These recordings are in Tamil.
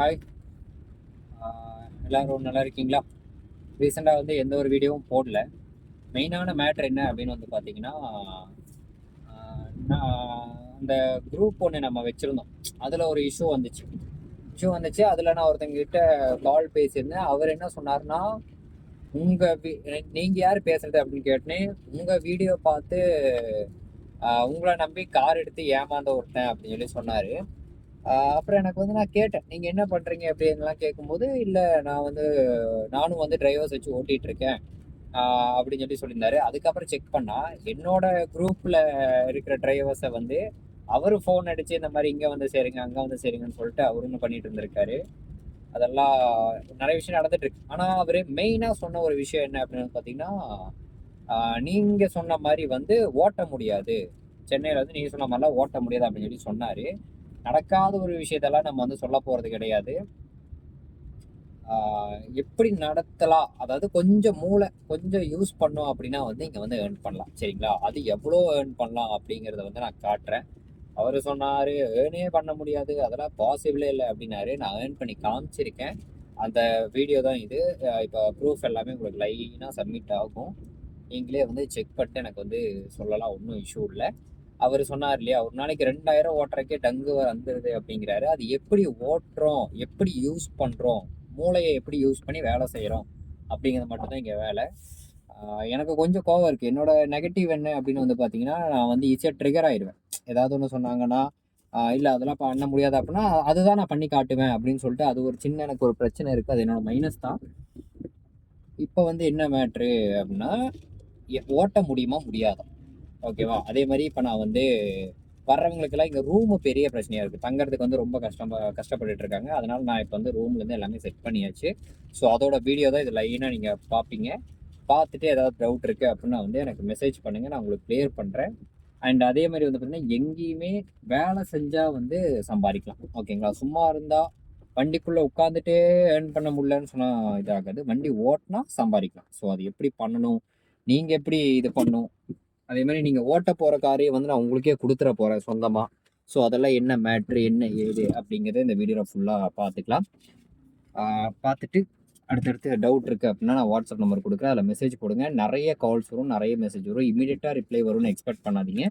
ஹாய் எல்லோரும் நல்லா இருக்கீங்களா? ரீசெண்டாக வந்து எந்த ஒரு வீடியோவும் போடல. மெயினான மேட்ரு என்ன அப்படின்னு வந்து பார்த்தீங்கன்னா நான் அந்த குரூப் ஒன்று நம்ம வச்சுருந்தோம். அதில் ஒரு இஷ்யூ வந்துச்சு. இஷ்யூ வந்துச்சு. அதில் நான் ஒருத்தங்கிட்ட கால் பேசியிருந்தேன். அவர் என்ன சொன்னார்னா உங்கள் நீங்கள் யார் பேசுறது? அப்படின்னு கேட்டேன். உங்கள் வீடியோ பார்த்து உங்களை நம்பி கார் எடுத்து ஏமாந்த ஒருத்தன் அப்படின்னு சொல்லி சொன்னார். அப்புறம் எனக்கு வந்து நான் கேட்டேன் நீங்கள் என்ன பண்ணுறீங்க அப்படின்லாம் கேட்கும்போது இல்லை நான் வந்து நானும் வந்து டிரைவர்ஸ் வச்சு ஓட்டிகிட்டு இருக்கேன் அப்படின்னு சொல்லி சொல்லியிருந்தாரு. அதுக்கப்புறம் செக் பண்ணால் என்னோட குரூப்பில் இருக்கிற டிரைவர்ஸை வந்து அவர் ஃபோன் அடித்து இந்த மாதிரி இங்கே வந்து சேருங்க அங்கே வந்து சேருங்கன்னு சொல்லிட்டு அவரும் பண்ணிட்டு இருந்திருக்காரு. அதெல்லாம் நிறைய விஷயம் நடந்துட்டு இருக்கு ஆனால் அவர் மெயினாக சொன்ன ஒரு விஷயம் என்ன அப்படின்னு பார்த்தீங்கன்னா நீங்கள் சொன்ன மாதிரி வந்து ஓட்ட முடியாது. சென்னையில் வந்து நீங்கள் சொன்ன மாதிரிலாம் ஓட்ட முடியாது அப்படின்னு சொல்லி சொன்னார். நடக்காத ஒரு விஷயத்தெல்லாம் நம்ம வந்து சொல்ல போகிறது கிடையாது. எப்படி நடத்தலாம்? அதாவது கொஞ்சம் மூளை கொஞ்சம் யூஸ் பண்ணோம் அப்படின்னா வந்து இங்கே வந்து ஏர்ன் பண்ணலாம். சரிங்களா? அது எவ்வளோ ஏர்ன் பண்ணலாம் அப்படிங்கிறத வந்து நான் காட்டுறேன். அவர் சொன்னார் ஏர்னே பண்ண முடியாது. அதெல்லாம் பாசிபிளே இல்லை அப்படின்னாரு. நான் ஏர்ன் பண்ணி காமிச்சிருக்கேன். அந்த வீடியோ தான் இது. இப்போ ப்ரூஃப் எல்லாமே உங்களுக்கு லைனாக சப்மிட் ஆகும். நீங்களே வந்து செக் பண்ணிட்டு எனக்கு வந்து சொல்லலாம். ஒன்றும் இஷ்யூ இல்லை. அவர் சொன்னார் இல்லையா ஒரு நாளைக்கு ரெண்டாயிரம் ஓட்டுறக்கே டங்கு வந்துடுது அப்படிங்கிறாரு. அது எப்படி ஓட்டுறோம் எப்படி யூஸ் பண்ணுறோம் மூளையை எப்படி யூஸ் பண்ணி வேலை செய்கிறோம் அப்படிங்கிறது மட்டும்தான் இங்கே வேலை. எனக்கு கொஞ்சம் கோவம் இருக்குது என்னோட நெகட்டிவ் என்ன அப்படின்னு வந்து பார்த்தீங்கன்னா நான் வந்து ஈஸியாக ட்ரிகர் ஆயிடுவேன். ஏதாவது ஒன்று சொன்னாங்கன்னா இல்லை அதெல்லாம் பண்ண முடியாது அப்படின்னா அதுதான் நான் பண்ணி காட்டுவேன் அப்படின்னு சொல்லிட்டு அது ஒரு சின்ன எனக்கு ஒரு பிரச்சனை இருக்குது அது என்னோட மைனஸ் தான். இப்போ வந்து என்ன மேட்ரு அப்படின்னா எ- ஓட்ட முடியுமா முடியாதா? ஓகேவா அதே மாதிரி இப்போ நான் வந்து வர்றவங்களுக்கெல்லாம் இங்கே ரூமு பெரிய பிரச்சனையாக இருக்குது தங்குறதுக்கு வந்து ரொம்ப கஷ்டம் கஷ்டப்பட்டுட்டு இருக்காங்க. அதனால நான் இப்போ வந்து ரூம்லேருந்து எல்லாமே செட் பண்ணியாச்சு. ஸோ அதோட வீடியோ தான் இது லைனாக நீங்கள் பார்ப்பீங்க பார்த்துட்டு ஏதாவது டவுட் இருக்குது அப்படின்னா வந்து எனக்கு மெசேஜ் பண்ணுங்கள் நான் உங்களுக்கு கிளியர் பண்ணுறேன் அண்ட் அதே மாதிரி வந்து பார்த்திங்கன்னா எங்கேயுமே வேலை செஞ்சால் வந்து சம்பாதிக்கலாம். ஓகேங்களா சும்மா இருந்தால் வண்டிக்குள்ளே உட்காந்துட்டே ஏர்ன் பண்ண முடியலன்னு சொன்னால் இதாகாது. வண்டி ஓட்டினா சம்பாதிக்கலாம். ஸோ அது எப்படி பண்ணணும்? நீங்கள் எப்படி இது பண்ணணும்? அதே மாதிரி நீங்கள் ஓட்ட போகிற காரையே வந்து நான் உங்களுக்கே கொடுத்துட போகிறேன் சொந்தமாக ஸோ அதெல்லாம் என்ன மேட்ரு என்ன ஏது அப்படிங்கிறத இந்த வீடியோவில் ஃபுல்லாக பார்த்துக்கலாம் பார்த்துட்டு அடுத்தடுத்து டவுட் இருக்குது அப்படின்னா நான் வாட்ஸ்அப் நம்பர் கொடுக்குறேன். அதில் மெசேஜ் போடுங்க. நிறைய கால்ஸ் வரும் நிறைய மெசேஜ் வரும். இமீடியட்டாக ரிப்ளை வரும்னு எக்ஸ்பெக்ட் பண்ணாதீங்க.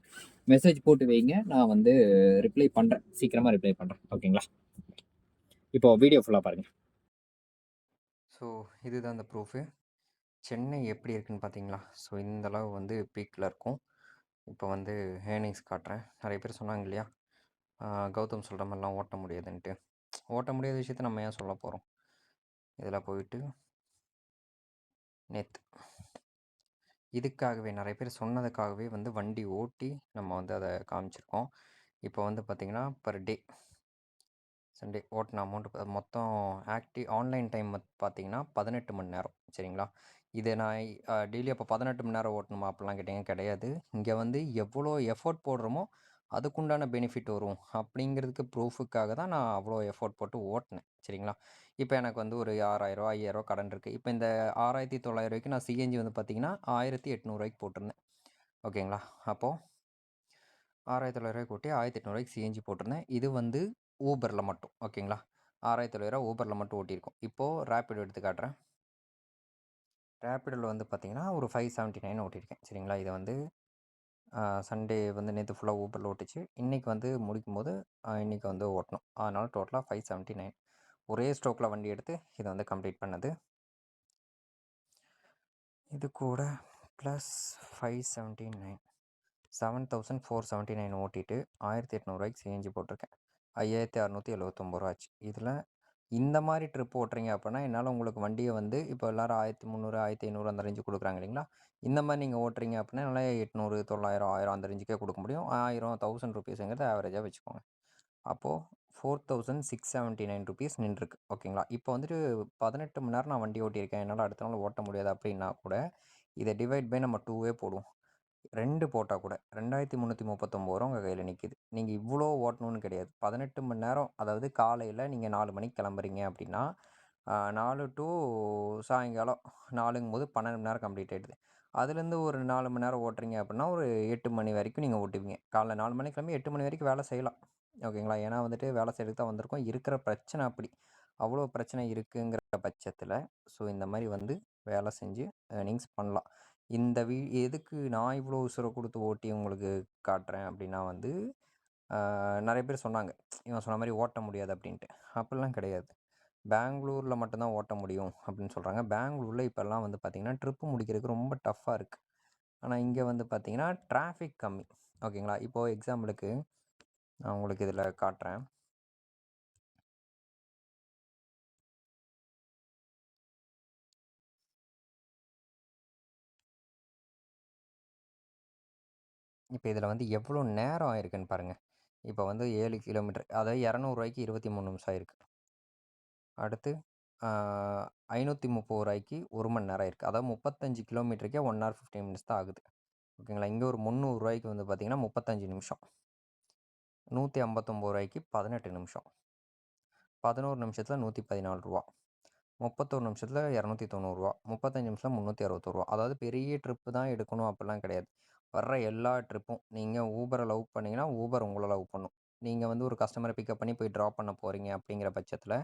மெசேஜ் போட்டு வைங்க. நான் வந்து ரிப்ளை பண்ணுறேன் சீக்கிரமாக ரிப்ளை பண்ணுறேன் ஓகேங்களா இப்போ வீடியோ ஃபுல்லாக பாருங்கள் ஸோ இதுதான் அந்த ப்ரூஃபு சென்னை எப்படி இருக்குன்னு பார்த்தீங்களா? ஸோ இந்தளவு வந்து பீக்கில் இருக்கும். இப்போ வந்து ஏர்னிங்ஸ் காட்டுறேன். நிறைய பேர் சொன்னாங்க இல்லையா? கௌதம் சொல்கிற மாதிரிலாம் ஓட்ட முடியாதுன்ட்டு. ஓட்ட முடியாத விஷயத்த நம்ம ஏன் சொல்ல போகிறோம் இதில் போயிட்டு நேத்து. இதுக்காகவே நிறைய பேர் சொன்னதுக்காகவே வந்து வண்டி ஓட்டி நம்ம வந்து அதை காமிச்சிருக்கோம். இப்போ வந்து பார்த்திங்கன்னா பர் டே சண்டே ஓட்டின அமௌண்ட் மொத்தம் ஆக்டிவ் ஆன்லைன் டைம் பார்த்தீங்கன்னா பதினெட்டு மணி நேரம். சரிங்களா? இது நான் டெய்லி அப்போ பதினெட்டு மணி நேரம் ஓட்டணுமா? அப்படிலாம் கேட்டிங்க. கிடையாது. இங்கே வந்து எவ்வளோ எஃபோர்ட் போடுறோமோ அதுக்குண்டான பெனிஃபிட் வரும். அப்படிங்கிறதுக்கு ப்ரூஃபுக்காக தான் நான் அவ்வளோ எஃபோர்ட் போட்டு ஓட்டினேன். சரிங்களா? இப்போ எனக்கு வந்து ஒரு ஆறாயிரரூவா ஐயாயிரரூவா கடன் இருக்குது இப்போ இந்த ஆறாயிரத்தி தொள்ளாயிரரூவாய்க்கு நான் சிஎன்ஜி வந்து பார்த்தீங்கன்னா ஆயிரத்தி எட்நூறுவாய்க்கு போட்டிருந்தேன். ஓகேங்களா? அப்போது ஆறாயிரத்தி தொள்ளாயிரூவாய்க்கு ஓட்டி ஆயிரத்தி எட்நூறுவாய்க்கு சிஎன்ஜி போட்டிருந்தேன். இது வந்து ஊபரில் மட்டும். ஓகேங்களா? ஆறாயிரத்தி தொள்ளாயிரூவா ஊபரில் மட்டும் ஓட்டியிருக்கோம். இப்போது ரேப்பிடோ எடுத்து காட்டுறேன். ரேப்பிடோவில் வந்து பார்த்தீங்கன்னா ஒரு ஃபைவ் செவன்ட்டி நைன் ஓட்டியிருக்கேன். சரிங்களா? இதை வந்து சண்டே வந்து நேற்று ஃபுல்லாக ஊபரில் ஓட்டிச்சு. இன்றைக்கி வந்து முடிக்கும் போது இன்றைக்கி வந்து ஓட்டணும். அதனால் டோட்டலாக ஃபைவ் செவன்ட்டி நைன் ஒரே ஸ்ட்ரோக்கில் வண்டி எடுத்து இதை வந்து கம்ப்ளீட் பண்ணது. இது கூட plus five seventy nine seven thousand four seventy nine ஓட்டிட்டு ஆயிரத்தி எட்நூறுவாய்க்கு சேஞ்சு போட்டிருக்கேன். ஐயாயிரத்தி அறநூற்றி எழுபத்தொம்பது ரூபா ஆச்சு இதில் இந்த மாதிரி ட்ரிப் ஓட்டுறீங்க அப்படின்னா என்னால் உங்களுக்கு வண்டியை வந்து இப்போ எல்லோரும் ஆயிரத்தி முந்நூறு ஆயிரத்தி ஐநூறு அந்த ரேஞ்சு கொடுக்குறாங்க இல்லைங்களா? இந்த மாதிரி நீங்கள் ஓட்டுறீங்க அப்படின்னா என்னால் எட்நூறு தொள்ளாயிரம் ஆயிரம் அந்த ரேஞ்சுக்கே கொடுக்க முடியும். ஆயிரம் தௌசண்ட் ருபீஸுங்கிறது ஆவரேஜாக வச்சுக்கோங்க. அப்போது four thousand six seventy nine rupees நின்றுருக்கு. ஓகேங்களா? இப்போ வந்துட்டு பதினெட்டு மணி நேரம் நான் வண்டி ஓட்டியிருக்கேன். என்னால் அடுத்த நாள் ஓட்ட முடியாது அப்படின்னா கூட இதை டிவைட் பை நம்ம டூவே போடுவோம். ரெண்டு போட்டால் கூட ரெண்டாயிரத்தி முந்நூற்றி முப்பத்தொம்பது ரூபா உங்கள் கையில் நிற்கிது நீங்கள் இவ்வளோ ஓட்டணும்னு கிடையாது. பதினெட்டு மணி நேரம் அதாவது காலையில் நீங்கள் நாலு மணிக்கு கிளம்புறீங்க அப்படின்னா நாலு டு சாயங்காலம் நாலுங்கும் போது பன்னெண்டு மணி நேரம் கம்ப்ளீட் ஆகிடுது அதுலேருந்து ஒரு நாலு மணி நேரம் ஓட்டுறீங்க அப்படின்னா ஒரு எட்டு மணி வரைக்கும் நீங்கள் ஓட்டுவீங்க. காலைல நாலு மணிக்கு கிளம்பி எட்டு மணி வரைக்கும் வேலை செய்யலாம். ஓகேங்களா? ஏன்னா வந்துட்டு வேலை செய்யறதுக்கு தான் வந்திருக்கோம். இருக்கிற பிரச்சனை அப்படி. அவ்வளோ பிரச்சனை இருக்குங்கிற பட்சத்தில் ஸோ இந்த மாதிரி வந்து வேலை செஞ்சு ஏர்னிங்ஸ் பண்ணலாம். இந்த வீ எதுக்கு நான் இவ்வளோ உசுரை கொடுத்து ஓட்டி உங்களுக்கு காட்டுறேன் அப்படின்னா வந்து நிறைய பேர் சொன்னாங்க. இவன் சொன்ன மாதிரி ஓட்ட முடியாது அப்படின்ட்டு அப்படிலாம் கிடையாது. பெங்களூரில் மட்டும்தான் ஓட்ட முடியும் அப்படின்னு சொல்கிறாங்க பெங்களூரில் இப்போல்லாம் வந்து பார்த்திங்கன்னா ட்ரிப்பு முடிக்கிறதுக்கு ரொம்ப டஃப்பாக இருக்குது ஆனால் இங்கே வந்து பார்த்திங்கன்னா டிராஃபிக் கம்மி. ஓகேங்களா? இப்போது எக்ஸாம்பிளுக்கு நான் உங்களுக்கு இதில் காட்டுறேன். இப்போ இதில் வந்து எவ்வளோ நேரம் ஆயிருக்குன்னு பாருங்கள் இப்போ வந்து ஏழு கிலோமீட்டர் அதாவது இரநூறுவாய்க்கு இருபத்தி மூணு நிமிஷம் ஆயிருக்கு. அடுத்து ஐநூற்றி முப்பது ரூபாய்க்கு ஒரு மணி நேரம் இருக்குது அதாவது முப்பத்தஞ்சு கிலோமீட்டருக்கே ஒன் ஹவர் ஃபிஃப்டீன் மினிட்ஸ் தான் ஆகுது. ஓகேங்களா? இங்கே ஒரு முந்நூறுரூவாய்க்கு வந்து பார்த்திங்கன்னா முப்பத்தஞ்சு நிமிஷம். நூற்றி ஐம்பத்தொம்போது ரூபாய்க்கு பதினெட்டு நிமிஷம். பதினோரு நிமிஷத்தில் நூற்றி பதினாலு ரூபா. முப்பத்தொரு நிமிஷத்தில் இரநூத்தி தொண்ணூறுரூவா முப்பத்தஞ்சு நிமிஷத்தில் முந்நூற்றி அறுபத்தொருவா அதாவது பெரிய ட்ரிப்பு தான் எடுக்கணும் அப்படிலாம் கிடையாது. வர்ற எல்லா ட்ரிப்பும் நீங்கள் ஊபரை லவ் பண்ணிங்கன்னா ஊபர் உங்களை லவ் பண்ணும். நீங்கள் வந்து ஒரு கஸ்டமரை பிக்கப் பண்ணி போய் ட்ராப் பண்ண போகிறீங்க அப்படிங்கிற பட்சத்தில்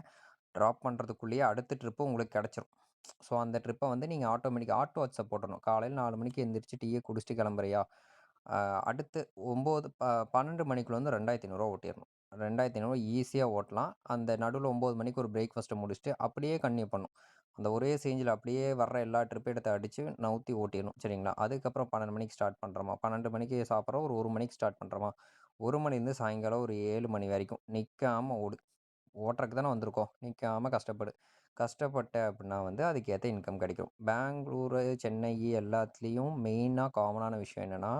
ட்ராப் பண்ணுறதுக்குள்ளேயே அடுத்த ட்ரிப்பு உங்களுக்கு கிடச்சிரும். ஸோ அந்த ட்ரிப்பை வந்து நீங்கள் ஆட்டோமேட்டிக் ஆட்டோ வாட்ஸை போட்டணும் காலையில் நாலு மணிக்கு எந்திரிச்சு டீயை குடிச்சிட்டு கிளம்புறியா? அடுத்து ஒம்பது ப பன்னெண்டு மணிக்குள்ளே வந்து ரெண்டாயிரத்தி ஐநூறுரூவா ஓட்டிடணும் ரெண்டாயிரத்தி ஐநூறு ஈஸியாக ஓட்டலாம். அந்த நடுவில் ஒம்பது மணிக்கு ஒரு பிரேக்ஃபாஸ்ட்டை முடிச்சுட்டு அப்படியே கன்னியூ பண்ணும் அந்த ஒரே சேஞ்சில் அப்படியே வர்ற எல்லா ட்ரிப் எடுத்து அடித்து நவுத்தி ஓட்டிடணும். சரிங்களா? அதுக்கப்புறம் பன்னெண்டு மணிக்கு ஸ்டார்ட் பண்ணுறோமா பன்னெண்டு மணிக்கு சாப்பிட்றோம். ஒரு ஒரு மணிக்கு ஸ்டார்ட் பண்ணுறோமா ஒரு மணிலேருந்து சாயங்காலம் ஒரு ஏழு மணி வரைக்கும். நிற்காமல் ஓடு. ஓட்டுறதுக்கு தானே வந்திருக்கோம். நிற்காமல் கஷ்டப்படு. கஷ்டப்பட்ட அப்படின்னா வந்து அதுக்கேற்ற இன்கம் கிடைக்கும். பெங்களூரு சென்னை எல்லாத்துலேயும் மெயினாக காமனான விஷயம் என்னென்னா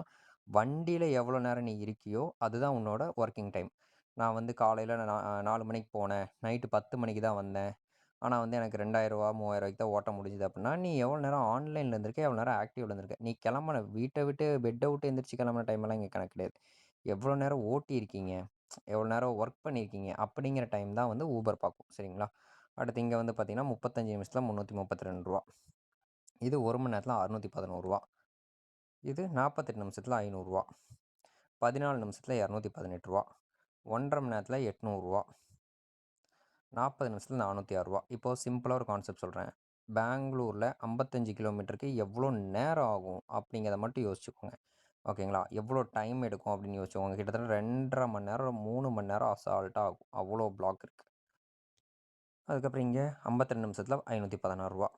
வண்டியில் எவ்வளோ நேரம் நீ இருக்கியோ அதுதான் உன்னோட ஒர்க்கிங் டைம் நான் வந்து காலையில் நாலு மணிக்கு போனேன். நைட்டு பத்து மணிக்கு தான் வந்தேன். ஆனால் வந்து எனக்கு ரெண்டாயிரரூவா மூவாயிரரூவாய்க்கு தான் ஓட்ட முடிஞ்சுது அப்படின்னா நீ எவ்வளோ நேரம் ஆன்லைனில் இருந்திருக்க எவ்வளோ நேரம் ஆக்டிவில் இருந்திருக்க? நீ கிளம்புன வீட்டை விட்டு பெட்டை விட்டு எந்திரிச்சு கிளம்புன டைமெல்லாம் இங்கே கணக்கு கிடையாது. எவ்வளோ நேரம் ஓட்டி இருக்கீங்க? எவ்வளோ நேரம் ஒர்க் பண்ணியிருக்கீங்க அப்படிங்கிற டைம் தான் வந்து ஊபர் பார்க்கும். சரிங்களா? அடுத்து இங்கே வந்து பார்த்தீங்கன்னா முப்பத்தஞ்சு நிமிஷத்தில் முந்நூற்றி முப்பத்தி ரெண்டு ரூபா. இது ஒரு மணி நேரத்தில் அறுநூற்றி பதினோருவா இது நாற்பத்தெட்டு நிமிஷத்தில் ஐநூறுரூவா பதினாலு நிமிஷத்தில் இரநூத்தி பதினெட்டு ரூபா. ஒன்றரை மணி நேரத்தில் எட்நூறுரூவா நாற்பது நிமிஷத்தில் நானூற்றி ஆறுரூவா இப்போது சிம்பிளாக ஒரு கான்செப்ட் சொல்கிறேன் பெங்களூரில் ஐம்பத்தஞ்சு கிலோமீட்டருக்கு எவ்வளோ நேரம் ஆகும் அப்படிங்கிறத மட்டும் யோசிச்சுக்கோங்க. ஓகேங்களா? எவ்வளோ டைம் எடுக்கும் அப்படின்னு யோசிச்சுக்கோங்க. கிட்டத்தட்ட ரெண்டரை மணி நேரம் மூணு மணி நேரம் அசால்ட்டாக ஆகும். அவ்வளோ பிளாக் இருக்குது அதுக்கப்புறம் இங்கே ஐம்பத்தெண்டு நிமிஷத்தில் ஐநூற்றி பதினாறுரூவா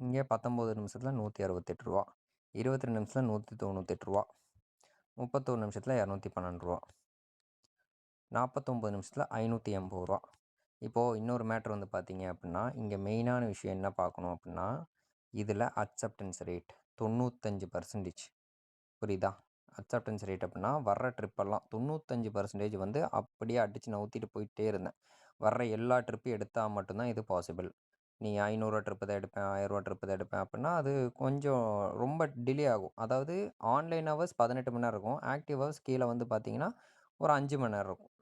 இங்கே பத்தொம்போது நிமிஷத்தில் நூற்றி அறுபத்தெட்டு ரூபா இருபத்தி ரெண்டு நிமிஷத்தில் நூற்றி தொண்ணூத்தெட்டு ரூபா முப்பத்தோரு நிமிஷத்தில் இரநூத்தி பன்னெண்டு ரூபா நாற்பத்தொம்பது நிமிஷத்தில் ஐநூற்றி எண்பது ரூபா. இப்போது இன்னொரு மேட்ரு வந்து பார்த்தீங்க அப்படின்னா இங்கே மெயினான விஷயம் என்ன பார்க்கணும் அப்படின்னா இதில் அக்செப்டன்ஸ் ரேட் தொண்ணூத்தஞ்சு பர்சன்டேஜ் புரியுதா? அக்செப்டன்ஸ் ரேட் அப்படின்னா வர்ற ட்ரிப்பெல்லாம் தொண்ணூத்தஞ்சு பர்சன்டேஜ் வந்து அப்படியே அடித்து நவுத்திட்டு போயிட்டே இருந்தேன். வர்ற எல்லா ட்ரிப்பையும் எடுத்தால் மட்டும்தான் இது பாசிபிள் நீ ஐநூறுரூவா ட்ரிப்பு தான் எடுப்பேன் ஆயிரரூவா ட்ரிப்பு தான் எடுப்பேன் அப்படின்னா அது கொஞ்சம் ரொம்ப டிலே ஆகும். அதாவது ஆன்லைன் ஹவர்ஸ் பதினெட்டு மணி நேரம் இருக்கும். ஆக்டிவ் ஹவர்ஸ் கீழே வந்து பார்த்தீங்கன்னா ஒரு அஞ்சு மணி நேரம் இருக்கும்.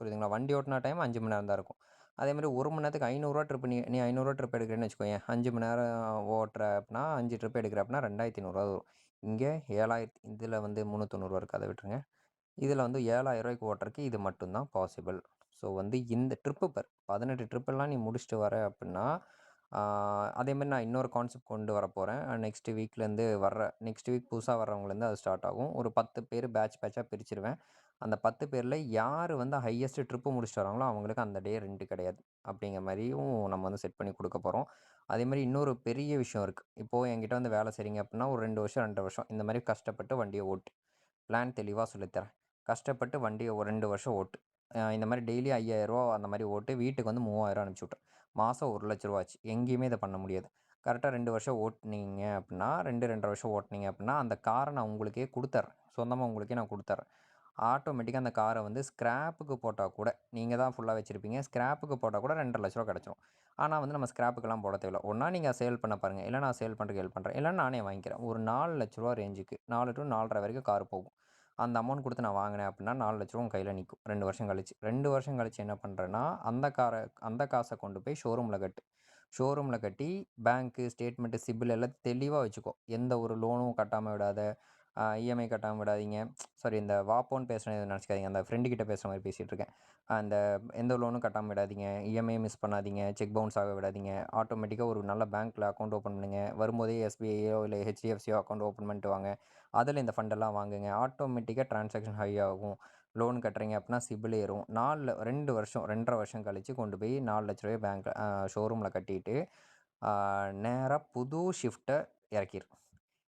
புரியுதுங்களா? வண்டி ஓட்டின டைம் அஞ்சு மணி நேரம் தான் இருக்கும். அதே மாதிரி ஒரு மணி நேரத்துக்கு ஐநூறுரூவா ட்ரிப் நீ நீ ஐநூறுரூவா ட்ரிப் எடுக்கிறேன்னு வச்சுக்கோங்க அஞ்சு மணி நேரம் ஓட்டுற அப்படின்னா அஞ்சு ட்ரிப் எடுக்கிற அப்படின்னா ரெண்டாயிரத்தி ஐநூறுரூவா வரும். இங்கே ஏழாயிரத்தி இதில் வந்து முந்நூற்றொண்ணூறுவா இருக்குது அதை விட்டுருங்க. இதில் வந்து ஏழாயிரம் ரூபாய்க்கு ஓட்டுறதுக்கு இது மட்டும்தான் பாசிபிள் ஸோ வந்து இந்த ட்ரிப்பு பர் பதினெட்டு ட்ரிப்பெல்லாம் நீ முடிச்சுட்டு வர அப்படின்னா அதேமாதிரி அதே மாதிரி நான் இன்னொரு கான்செப்ட் கொண்டு வர போகிறேன் நெக்ஸ்ட் வீக்லேருந்து வர்ற நெக்ஸ்ட் வீக் புதுசாக வர்றவங்கலேருந்து அது ஸ்டார்ட் ஆகும். ஒரு பத்து பேர் பேட்ச் பேட்சாக பிரிச்சிருவேன். அந்த பத்து பேரில் யார் வந்து ஹையஸ்ட் ட்ரிப்பு முடிச்சுட்டு வராங்களோ அவங்களுக்கு அந்த டே ரெண்டு கிடையாது. அப்படிங்கிற மாதிரியும் நம்ம வந்து செட் பண்ணி கொடுக்க போகிறோம் அதே மாதிரி இன்னொரு பெரிய விஷயம் இருக்குது இப்போது என்கிட்ட வந்து வேலை செய்கிறீங்க அப்படின்னா ஒரு ரெண்டு வருஷம் ரெண்டு வருஷம் இந்த மாதிரி கஷ்டப்பட்டு வண்டியை ஓட்டு. பிளான் தெளிவாக சொல்லித்தரேன். கஷ்டப்பட்டு வண்டியை ஒரு ரெண்டு வருஷம் ஓட்டு. இந்த மாதிரி டெய்லி ஐயாயிரரூவா அந்த மாதிரி ஓட்டு வீட்டுக்கு வந்து மூவாயிரம் அனுப்பிச்சி விட்டேன். மாதம் ஒரு லட்ச ரூபா ஆச்சு. எங்கேயுமே இதை பண்ண முடியாது. கரெக்டாக ரெண்டு வருஷம் ஓட்டுனீங்க அப்படின்னா ரெண்டு ரெண்டரை வருஷம் ஓட்டுனீங்க அப்படின்னா அந்த காரை நான் உங்களுக்கே கொடுத்துட்றேன் சொந்தமாக உங்களுக்கே நான் கொடுத்துட்றேன் ஆட்டோமேட்டிக்காக அந்த காரை வந்து ஸ்க்ராப்புக்கு போட்டால் கூட நீங்கள் தான் ஃபுல்லாக வச்சுருப்பீங்க. ஸ்க்ராப்புக்கு போட்டால் கூட ரெண்டரை லட்ச ரூபா கிடச்சிரும். ஆனால் வந்து நம்ம ஸ்க்ராப்புக்கெல்லாம் போட தேவையில்ல. ஒன்றா நீங்கள் சேல் பண்ண பாருங்கள் இல்லை நான் சேல் பண்ணுறதுக்கு ஹெல்ப் பண்ணுறேன் இல்லை நானே வாங்கிக்கிறேன். ஒரு நாலு லட்ச ரூபா ரேஞ்சுக்கு நாலு டு நாலரை வரைக்கும் கார் போகும். அந்த அமௌண்ட் கொடுத்து நான் வாங்கினேன் அப்படின்னா நாலு லட்ச ரூபா கையில் நிற்கும் ரெண்டு வருஷம் கழிச்சு. ரெண்டு வருஷம் கழிச்சு என்ன பண்ணுறேன்னா அந்த காரை அந்த காசை கொண்டு போய் ஷோரூமில் கட்டு. ஷோரூமில் கட்டி பேங்க்கு ஸ்டேட்மெண்ட்டு சிபில் எல்லாம் தெளிவாக வச்சுக்கோ. எந்த ஒரு லோனும் கட்டாமல் விடாத. இஎம்ஐ கட்டாமல் விடாதீங்க. சாரி இந்த வாப்போன்னு பேசுகிறேன் நினச்சிக்காதீங்க. அந்த ஃப்ரெண்டு கிட்ட பேசுகிற மாதிரி பேசிகிட்டு இருக்கேன். அந்த எந்த லோனும் கட்டாமல் விடாதீங்க. இஎம்ஐ மிஸ் பண்ணாதீங்க. செக் பவுன்ஸ் ஆக விடாதீங்க. ஆட்டோமேட்டிக்காக ஒரு நல்ல பேங்க்கில் அக்கௌண்ட் ஓப்பன் பண்ணுங்கள் வரும்போதே எஸ்பிஐயோ இல்லை ஹெச்டிஎஃப்சியோ அக்கௌண்ட் ஓப்பன் பண்ணிட்டு வாங்க. அதில் இந்த ஃபண்டெல்லாம் வாங்குங்க. ஆட்டோமேட்டிக்காக ட்ரான்சாக்ஷன் ஹை ஆகும். லோன் கட்டுறீங்க அப்படின்னா சிபில் ஏறும். நாலு ரெண்டு வருஷம் ரெண்டரை வருஷம் கழித்து கொண்டு போய் நாலு லட்ச ரூபாய் பேங்க் ஷோரூமில் கட்டிட்டு நேராக புது ஷிஃப்ட்டை இறக்கிடும்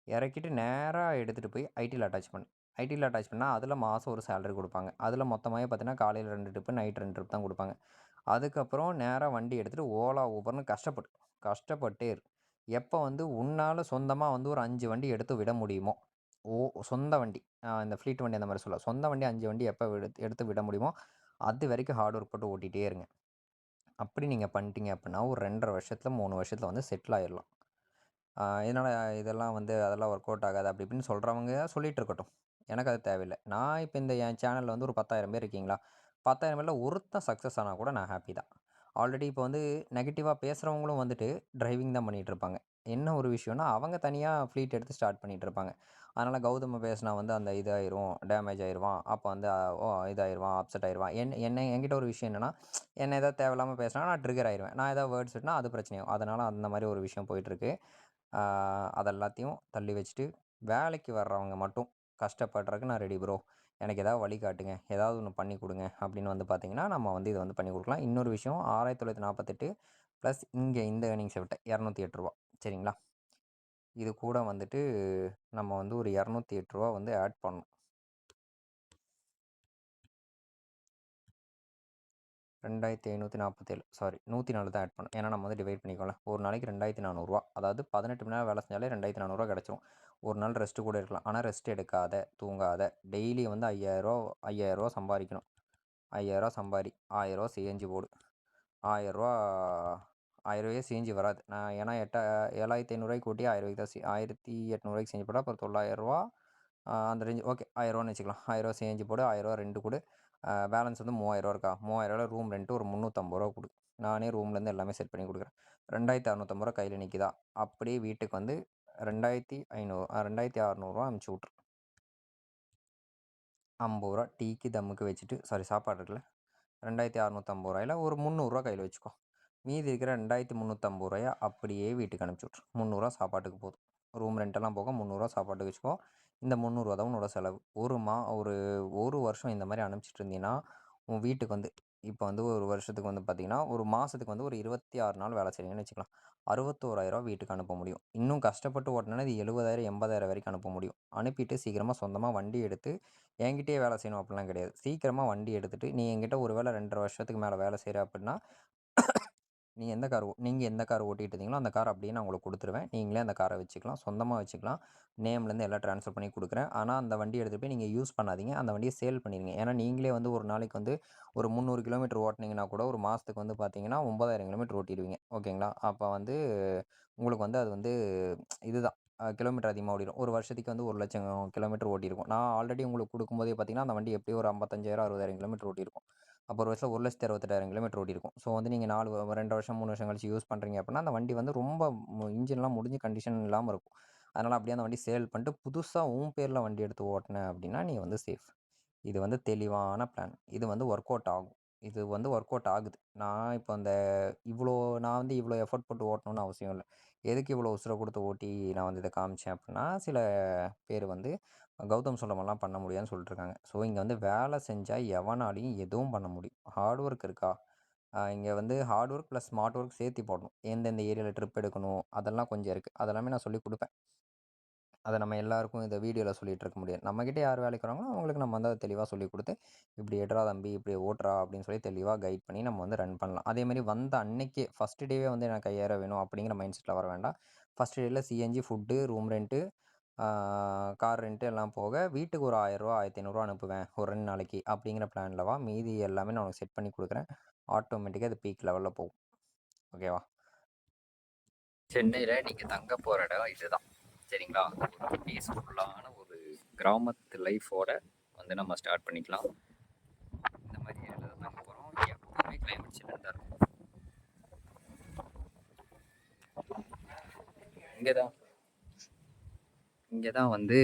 இறக்கிட்டு நேராக எடுத்துகிட்டு போய் ஐடியில் அட்டாச் பண்ணு. ஐடியில் அட்டாச் பண்ணால் அதில் மாதம் ஒரு சேலரி கொடுப்பாங்க. அதில் மொத்தமாகவே பார்த்தீங்கன்னா காலையில் ரெண்டு ட்ரிப்பு நைட் ரெண்டு ட்ரிப் தான் கொடுப்பாங்க. அதுக்கப்புறம் நேராக வண்டி எடுத்துகிட்டு ஓலா ஊபர்னு கஷ்டப்பட்டு கஷ்டப்பட்டே இரு. எப்போ வந்து உன்னால் சொந்தமாக வந்து ஒரு அஞ்சு வண்டி எடுத்து விட முடியுமோ? ஓ சொந்த வண்டி. இந்த ஃப்ளீட் வண்டி அந்த மாதிரி சொல்ல. சொந்த வண்டி அஞ்சு வண்டி எப்போ எடுத்து எடுத்து விட முடியுமோ? அது வரைக்கும் ஹார்ட் ஒர்க் போட்டு ஓட்டிகிட்டே இருங்க. அப்படி நீங்கள் பண்ணிட்டீங்க அப்படின்னா ஒரு ரெண்டரை வருஷத்தில் மூணு வருஷத்தில் வந்து செட்டில் ஆயிடலாம் இதனால் இதெல்லாம் வந்து அதெல்லாம் ஒர்க் அவுட் ஆகாது அப்படி இப்படின்னு சொல்கிறவங்க சொல்லிகிட்டு இருக்கட்டும். எனக்கு அது தேவையில்லை. நான் இப்போ இந்த என் சேனலில் வந்து ஒரு பத்தாயிரம் பேர் இருக்கீங்களா? பத்தாயிரம் பேரில் ஒருத்தன் சக்ஸஸ் ஆனால் கூட நான் ஹாப்பி தான். ஆல்ரெடி இப்போ வந்து நெகட்டிவாக பேசுகிறவங்களும் வந்துட்டு டிரைவிங் தான் பண்ணிகிட்டு இருப்பாங்க. என்ன ஒரு விஷயம்னா அவங்க தனியாக ஃப்ளீட் எடுத்து ஸ்டார்ட் பண்ணிகிட்டு இருப்பாங்க. அதனால் கௌதம பேசினா வந்து அந்த இதாயிரும் டேமேஜ் ஆயிடுவான் அப்போ வந்து ஓ இதாயிடுவான் அப்செட் ஆயிடுவான் என் என்ன என்கிட்ட ஒரு விஷயம் என்னென்னா என்ன ஏதாவது தேவையில்லாமல் பேசினா நான் ட்ரிகர் ஆயிடுவேன் நான் ஏதாவது வேர்ட்ஸ் விட்டுனா அது பிரச்சனையும் அதனால் அந்த மாதிரி ஒரு விஷயம் போயிட்டுருக்கு அதெல்லாத்தையும் தள்ளி வச்சுட்டு வேலைக்கு வர்றவங்க மட்டும் கஷ்டப்படுறதுக்கு நான் ரெடி ப்ரோ எனக்கு ஏதாவது வழி காட்டுங்க. ஏதாவது ஒன்று பண்ணி கொடுங்க அப்படின்னு வந்து பார்த்தீங்கன்னா நம்ம வந்து இதை வந்து பண்ணி கொடுக்கலாம். இன்னொரு விஷயம் ஆயிரத்தி தொள்ளாயிரத்தி நாற்பத்தெட்டு ப்ளஸ் இங்கே இந்த ஏர்னிங்ஸை விட்ட இரநூத்தி எட்டு ரூபா. சரிங்களா? இது கூட வந்துட்டு நம்ம வந்து ஒரு இரநூத்தி எட்டு ரூபா வந்து ஆட் பண்ணணும். ரெண்டாயிரத்தி ஐநூற்றி நாற்பத்தேழு சாரி நூற்றி நாலு தான் ஆட் பண்ணணும். ஏன்னா நம்ம வந்து டிவைட் பண்ணிக்கலாம் ஒரு நாளைக்கு ரெண்டாயிரத்தி நானூறுரூவா அதாவது பதினெட்டு மணி நேரம் வேலை செஞ்சாலே ரெண்டாயிரத்தி நானூறுரூவா கிடச்சிரும். ஒரு நாள் ரெஸ்ட்டு கூட இருக்கலாம். ஆனால் ரெஸ்ட் எடுக்காத தூங்காத டெய்லி வந்து ஐயாயிரரூவா ஐயாயிரரூவா சம்பாதிக்கணும். ஐயாயிரரூவா சம்பாதி ஆயிரரூவா சேஞ்சு போடு. ஆயிரரூவா ஆயிரரூவாயே சேஞ்சு வராது. நான் ஏன்னா எட்ட ஏழாயிரத்தி ஐநூறுரூவாய்க்கு கூட்டி ஆயிரரூவாய்க்கு தான் சே ஆயிரத்தி எட்நூறுவாய்க்கு செஞ்சு போட்டால் அப்புறம் தொள்ளாயிரரூவா அந்த ரேஞ்சு ஓகே ஆயிரரூவான்னு வச்சுக்கலாம். ஆயிரரூவா சேஞ்சு போடு ஆயிரரூவா ரெண்டு கொடு. பேலன்ஸ் வந்து மூவாயிரரூவா இருக்கா? மூவாயிரரூவா ரூம் ரெண்ட்டு ஒரு முந்நூற்றம்பது ரூபா கொடு நானே ரூம்லேருந்து எல்லாமே செட் பண்ணி கொடுக்குறேன். ரெண்டாயிரத்தி அறநூற்றம்பது ரூபா கையில் நிற்கிதா அப்படியே வீட்டுக்கு வந்து ரெண்டாயிரத்தி ஐநூறு ரெண்டாயிரத்தி அறநூறுவா அனுப்பிச்சி விட்ரு ஐம்பது ரூபா டீக்கு தம்முக்கு வச்சுட்டு சாரி சாப்பாடு இருக்குல்ல? ரெண்டாயிரத்தி அறநூற்றம்பது ரூபாயில் ஒரு முந்நூறுரூவா கையில் வச்சுக்கோ. மீதி இருக்கிற ரெண்டாயிரத்தி முந்நூற்றம்பது ரூபாய் அப்படியே வீட்டுக்கு அனுப்பிச்சி விட்ரு முந்நூறுரூவா சாப்பாட்டுக்கு போதும். ரூம் ரெண்டெல்லாம் போக முந்நூறுரூவா சாப்பாட்டுக்கு வச்சுக்கோ. இந்த முந்நூறுரூவா தான் உன்னோட செலவு. ஒரு மா ஒரு ஒரு வருஷம் இந்த மாதிரி அனுப்பிச்சிட்டு இருந்தீங்கன்னா உன் வீட்டுக்கு வந்து இப்போ வந்து ஒரு வருஷத்துக்கு வந்து பார்த்திங்கன்னா ஒரு மாதத்துக்கு வந்து ஒரு இருபத்தி ஆறு நாள் வேலை செய்றீங்கன்னு வச்சுக்கலாம். அறுபத்தோராயிரரூவா வீட்டுக்கு அனுப்ப முடியும். இன்னும் கஷ்டப்பட்டு ஓட்டினா இது எழுபதாயிரம் எண்பதாயிரம் வரைக்கும் அனுப்ப முடியும். அனுப்பிட்டு சீக்கிரமாக சொந்தமாக வண்டி எடுத்து என்கிட்டயே வேலை செய்யணும் அப்படிலாம் கிடையாது. சீக்கிரமாக வண்டி எடுத்துகிட்டு நீ என்கிட்ட ஒரு வேளை ரெண்டரை வருஷத்துக்கு மேலே வேலை செய்கிற அப்படின்னா நீ எந்த கார் நீங்கள் எந்த கார் ஓட்டிகிட்டு இருந்தீங்களோ அந்த கார் அப்படியே நான் உங்களுக்கு கொடுத்துருவேன். நீங்களே அந்த காரை வச்சுக்கலாம். சொந்தமாக வச்சுக்கலாம். நேம்லேருந்து எல்லாம் ட்ரான்ஸ்ஃபர் பண்ணி கொடுக்குறேன். ஆனால் அந்த வண்டி எடுத்துகிட்டு போய் நீங்கள் யூஸ் பண்ணாதீங்க. அந்த வண்டியை சேல் பண்ணிடுங்க. ஏன்னா நீங்களே வந்து ஒரு நாளைக்கு வந்து ஒரு முந்நூறு கிலோமீட்டர் ஓட்டினீங்கன்னா கூட ஒரு மாதத்துக்கு வந்து பார்த்தீங்கன்னா ஒம்பதாயிரம் கிலோமீட்டர் ஓட்டிடுவீங்க. ஓகேங்களா? அப்போ வந்து உங்களுக்கு வந்து அது வந்து இதுதான். கிலோமீட்டர் அதிகமாக ஓடிடும். ஒரு வருஷத்துக்கு வந்து ஒரு லட்சம் கிலோமீட்டர் ஓட்டியிருக்கும். நான் ஆல்ரெடி உங்களுக்கு கொடுக்கும்போதே பார்த்தீங்கன்னா அந்த வண்டி எப்படியும் ஒரு ஐம்பத்தஞ்சாயிரம் அறுபதாயிரம் கிலோமீட்டர் ஓட்டியிருக்கும். அப்போ ஒரு வருஷம் ஒரு லட்சத்தி அறுபத்தெட்டாயிரம் கிலோமீட்டர் ஓட்டியிருக்கும் ஸோ வந்து நீங்கள் நாலு ரெண்டு வருஷம் மூணு வருஷம் கழிச்சு யூஸ் பண்ணுறீங்க அப்படின்னா அந்த வண்டி வந்து ரொம்ப இன்ஜின்லாம் முடிஞ்சு கண்டிஷன் இல்லாமல் இருக்கும். அதனால் அப்படியே அந்த வண்டி சேல் பண்ணிட்டு புதுசாக உன் பேரில் வண்டி எடுத்து ஓட்டின அப்படின்னா நீ வந்து சேஃப் இது வந்து தெளிவான பிளான் இது வந்து ஒர்க் அவுட் ஆகும். இது வந்து ஒர்க் அவுட் ஆகுது. நான் இப்போ அந்த இவ்வளோ நான் வந்து இவ்வளோ எஃபர்ட் போட்டு ஓட்டணும்னு அவசியம் இல்லை. எதுக்கு இவ்வளோ உசுரை கொடுத்து ஓட்டி நான் வந்து இதை காமிச்சேன் அப்படின்னா சில பேர் வந்து கௌதம் சொல்ற பண்ண முடியாதுன்னு சொல்லிட்டுருக்காங்க. ஸோ இங்கே வந்து வேலை செஞ்சால் எவனாலையும் எதுவும் பண்ண முடியும். ஹார்ட் ஒர்க் இருக்கா? இங்கே வந்து hard work plus smart work சேர்த்து போடணும். எந்தெந்த ஏரியாவில் ட்ரிப் எடுக்கணும்? அதெல்லாம் கொஞ்சம் இருக்குது அதெல்லாமே நான் சொல்லி கொடுப்பேன். அதை நம்ம எல்லாருக்கும் இந்த வீடியோவில் சொல்லிகிட்டு இருக்க முடியாது. நம்மக்கிட்ட யார் வேலைக்கு வராங்களோ அவங்களுக்கு நம்ம வந்து அதை தெளிவாக சொல்லி கொடுத்து இப்படி எடுறா தம்பி இப்படி ஓட்டுறா அப்படின்னு சொல்லி தெளிவாக கைட் பண்ணி நம்ம வந்து ரன் பண்ணலாம். அதேமாதிரி வந்த அன்னைக்கே ஃபஸ்ட் டேவே வந்து எனக்கு ஐயாயிரம் வேணும் அப்படிங்கிற மைண்ட் செட்டில் வர வேண்டாம். ஃபஸ்ட் டேயில் CNG food room rent car rent எல்லாம் போக வீட்டுக்கு ஒரு ஆயிரரூவா ஆயிரத்தி ஐநூறுரூவா அனுப்புவேன். ஒரு ரெண்டு நாளைக்கு அப்படிங்கிற பிளானில் வா. மீதி எல்லாமே நான் உனக்கு செட் பண்ணி கொடுக்குறேன். ஆட்டோமேட்டிக்காக அது பீக் லெவலில் போகும். ஓகேவா சென்னையில் நீங்கள் தங்க போகிற இடம் இதுதான். சரிங்களா? ஒரு பீஸ்ஃபுல்லான ஒரு கிராமத்து லைஃபோட வந்து நம்ம ஸ்டார்ட் பண்ணிக்கலாம். இந்த மாதிரி இடத்துல தான் தங்க போகிறோம் எப்பவுமே கிளைமேட் சில்லுன்னு தான் இருக்கும். இங்கே தான் இங்கே தான் வந்து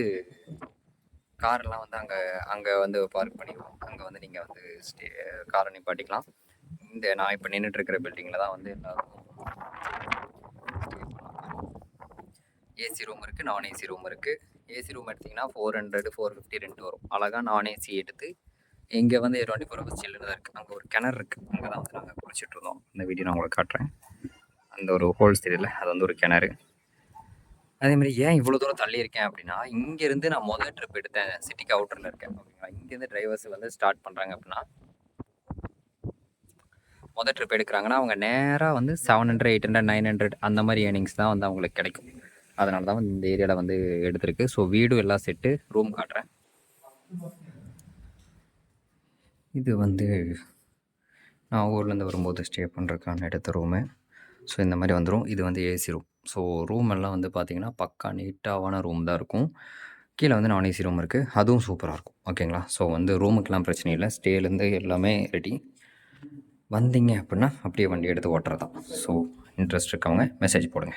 கார்லாம் வந்து அங்கே அங்கே வந்து பார்க் பண்ணிக்கலாம் அங்கே வந்து நீங்கள் வந்து ஸ்டே காரை நிப்பாட்டிக்கலாம். இந்த நான் இப்போ நின்றுட்டுருக்கிற பில்டிங்கில் தான் வந்து எல்லாருக்கும் ஏசி ரூம் இருக்குது நான் ஏசி ரூம் இருக்குது ஏசி ரூம் எடுத்திங்கன்னா ஃபோர் ஹண்ட்ரட் ஃபோர் ஃபிஃப்டி ரெண்டு வரும். அழகாக நான் ஏசி எடுத்து இங்கே வந்து டுவெண்ட்டி ஃபோர் ஹவர்ஸ் சில்லுன்னு தான் இருக்குது அங்கே ஒரு கிணறு இருக்குது அங்கே தான் வந்து நாங்கள் குளிச்சுட்டு இருந்தோம். இந்த வீடியோ நான் உங்களுக்கு காட்டுறேன். அந்த ஒரு ஹோல்ஸ் தெரியல அது வந்து ஒரு கிணறு. அதே மாதிரி ஏன் இவ்வளோ தூரம் தள்ளியிருக்கேன்? அப்படின்னா இங்கேருந்து நான் முதல் ட்ரிப் எடுத்தேன் சிட்டிக்கு அவுட்டரில் இருக்கேன். ஓகேங்களா? இங்கேருந்து டிரைவர்ஸ் வந்து ஸ்டார்ட் பண்ணுறாங்க அப்படின்னா மொதல் ட்ரிப் எடுக்கிறாங்கன்னா அவங்க நேராக வந்து seven hundred eight hundred nine hundred அந்த மாதிரி ஏர்னிங்ஸ் தான் வந்து அவங்களுக்கு கிடைக்கும். அதனால தான் வந்து இந்த ஏரியாவில் வந்து எடுத்திருக்கு. ஸோ வீடு எல்லாம் செட்டு ரூம் காட்டுறேன். இது வந்து நான் ஊர்லேருந்து வரும்போது ஸ்டே பண்ணுறதுக்கான எடுத்த ரூமு ஸோ இந்த மாதிரி வந்துடும் இது வந்து ஏசி ரூம் ஸோ ரூம் எல்லாம் வந்து பார்த்தீங்கன்னா பக்கா நீட்டாவான ரூம் தான் இருக்கும். கீழே வந்து நான் ஏசி ரூம் இருக்குது அதுவும் சூப்பராக இருக்கும். ஓகேங்களா ஸோ வந்து ரூமுக்கெலாம் பிரச்சனை இல்லை. ஸ்டேலேருந்து எல்லாமே ரெடி வந்தீங்க அப்படின்னா அப்படியே வண்டி எடுத்து ஓட்டுறது தான் ஸோ இன்ட்ரெஸ்ட் இருக்கவங்க மெசேஜ் போடுங்க.